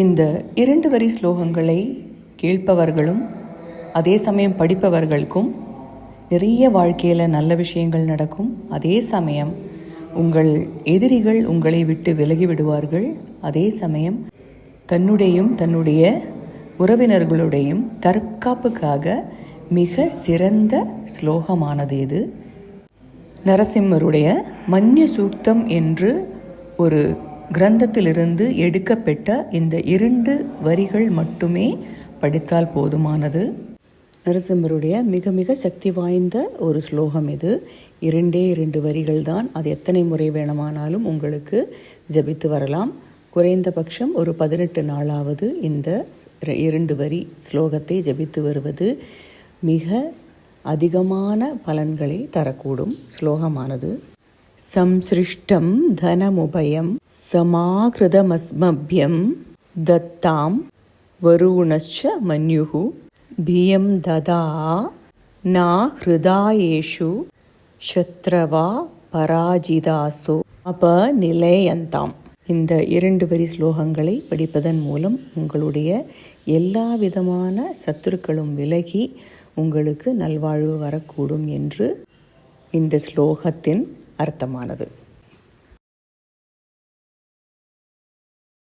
இந்த இரண்டு வரி ஸ்லோகங்களை கேட்பவர்களும் அதே சமயம் படிப்பவர்களுக்கும் நிறைய வாழ்க்கையில் நல்ல விஷயங்கள் நடக்கும். அதே சமயம் உங்கள் எதிரிகள் உங்களை விட்டு விலகி விடுவார்கள். அதே சமயம் தன்னுடையும் தன்னுடைய உறவினர்களுடையும் தற்காப்புக்காக மிக சிறந்த ஸ்லோகமானது இது. நரசிம்மருடைய மன்ய சூக்தம் என்று ஒரு கிரந்தத்திலிருந்து எடுக்கப்பட்ட இந்த இரண்டு வரிகள் மட்டுமே படித்தால் போதுமானது. நரசிம்மருடைய மிக மிக சக்தி வாய்ந்த ஒரு ஸ்லோகம் இது. இரண்டே இரண்டு வரிகள் தான். அது எத்தனை முறை வேணுமானாலும் உங்களுக்கு ஜபித்து வரலாம். குறைந்தபட்சம் ஒரு பதினெட்டு நாளாவது இந்த இரண்டு வரி ஸ்லோகத்தை ஜபித்து வருவது மிக அதிகமான பலன்களை தரக்கூடும். ஸ்லோகமானது. சம்சிருஷ்டம் தனமுபயம் சமாகிருதமஸ்மபியம் தத்தாம் வருணச்ச மன்யுகு பியம் ததா நா ஹிருதாயேஷு சத்ரவா அப நிலையந்தாம் இந்த இரண்டு வரி ஸ்லோகங்களை படிப்பதன் மூலம் உங்களுடைய எல்லா விதமான சத்துருக்களும் விலகி உங்களுக்கு நல்வாழ்வு வரக்கூடும் என்று இந்த ஸ்லோகத்தின் அர்த்தமானது.